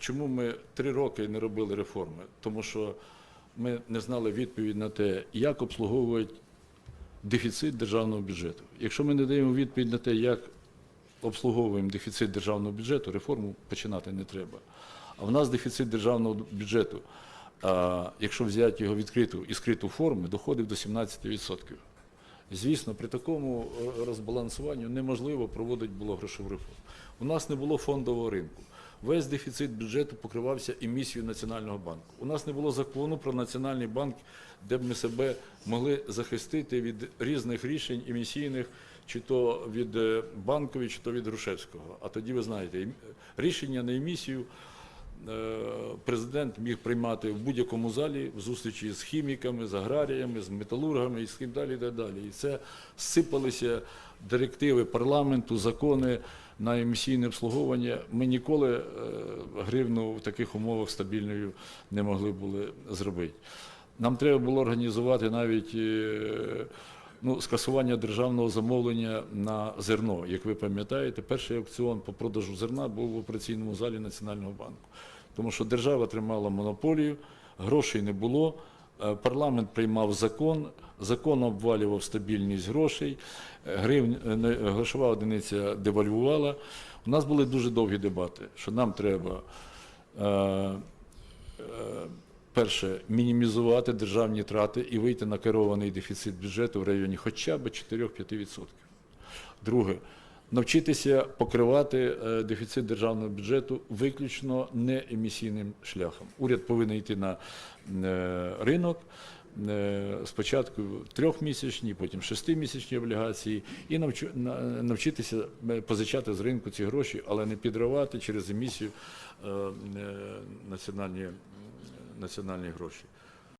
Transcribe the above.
чому ми три роки не робили реформи? Тому що ми не знали відповідь на те, як обслуговують дефіцит державного бюджету. Якщо ми не даємо відповідь на те, як обслуговуємо дефіцит державного бюджету, реформу починати не треба. А в нас дефіцит державного бюджету, якщо взяти його відкриту і скриту форму, доходив до 17%. Звісно, при такому е, розбалансуванню неможливо проводити було грошову реформу. У нас не було фондового ринку. Весь дефіцит бюджету покривався емісією Національного банку. У нас не було закону про Національний банк, де б ми себе могли захистити від різних рішень емісійних, чи то від е, банкової, чи то від Грушевського. А тоді ви знаєте, ем- рішення на емісію президент міг приймати в будь-якому залі в зустрічі з хіміками, з аграріями, з металургами і з ким далі, і далі. І це сипалися директиви парламенту, закони на емісійне обслуговування. Ми ніколи е, гривну в таких умовах стабільною не могли були зробити. Нам треба було організувати навіть е, ну, скасування державного замовлення на зерно. Як ви пам'ятаєте, перший аукціон по продажу зерна був в операційному залі Національного банку. Тому що держава тримала монополію, грошей не було. е, Парламент приймав закон, закон обвалював стабільність грошей, е, гривень, е, грошова одиниця девальвувала. У нас були дуже довгі дебати, що нам треба е, е, перше, мінімізувати державні трати і вийти на керований дефіцит бюджету в районі хоча б 4-5%. Друге, навчитися покривати е, дефіцит державного бюджету виключно не емісійним шляхом. Уряд повинен йти на е, ринок. е, Спочатку трьохмісячні, потім шестимісячні облігації, і навчитися позичати з ринку ці гроші, але не підривати через емісію національні, національні гроші.